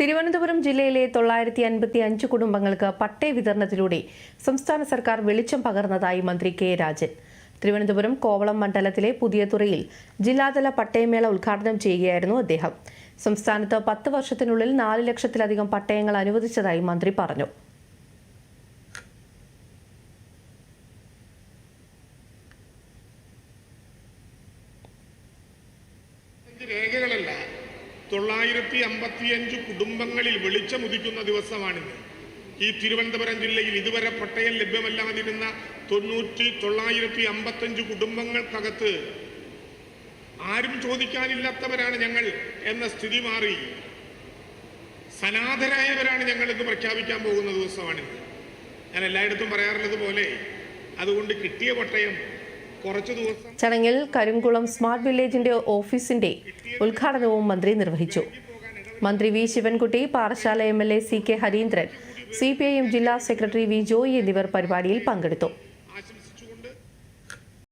തിരുവനന്തപുരം ജില്ലയിലെ തൊള്ളായിരത്തി അൻപത്തി അഞ്ച് കുടുംബങ്ങൾക്ക് പട്ടയ വിതരണത്തിലൂടെ സംസ്ഥാന സർക്കാർ വെളിച്ചം പകർന്നതായി മന്ത്രി കെ രാജൻ. തിരുവനന്തപുരം കോവളം മണ്ഡലത്തിലെ പുതിയ തുറയിൽ ജില്ലാതല പട്ടയമേള ഉദ്ഘാടനം ചെയ്യുകയായിരുന്നു അദ്ദേഹം. സംസ്ഥാനത്ത് പത്ത് വർഷത്തിനുള്ളിൽ നാല് ലക്ഷത്തിലധികം പട്ടയങ്ങൾ അനുവദിച്ചതായി മന്ത്രി പറഞ്ഞു. തൊള്ളായിരത്തി അമ്പത്തിയഞ്ച് കുടുംബങ്ങളിൽ വെളിച്ചമുദിക്കുന്ന ദിവസമാണിന്ന് ഈ തിരുവനന്തപുരം ജില്ലയിൽ ഇതുവരെ പട്ടയം ലഭ്യമല്ലാതിരുന്ന തൊണ്ണൂറ്റി തൊള്ളായിരത്തി അമ്പത്തഞ്ച് കുടുംബങ്ങൾക്കകത്ത് ആരും ചോദിക്കാനില്ലാത്തവരാണ് ഞങ്ങൾ എന്ന സ്ഥിതി മാറി. സനാഥരായവരാണ് ഞങ്ങൾ ഇന്ന് പ്രഖ്യാപിക്കാൻ പോകുന്ന ദിവസമാണിത്. ഞാൻ എല്ലായിടത്തും പറയാറുള്ളത് പോലെ അതുകൊണ്ട് കിട്ടിയ പട്ടയം ചടങ്ങിൽ കരിങ്കുളം സ്മാർട്ട് വില്ലേജിന്റെ ഓഫീസിന്റെ ഉദ്ഘാടനവും മന്ത്രി നിർവഹിച്ചു. മന്ത്രി V Sivankutty Parassala M L A C K Harindran C P I M ജില്ലാ സെക്രട്ടറി വി ജോയി എന്നിവർ പരിപാടിയിൽ പങ്കെടുത്തു.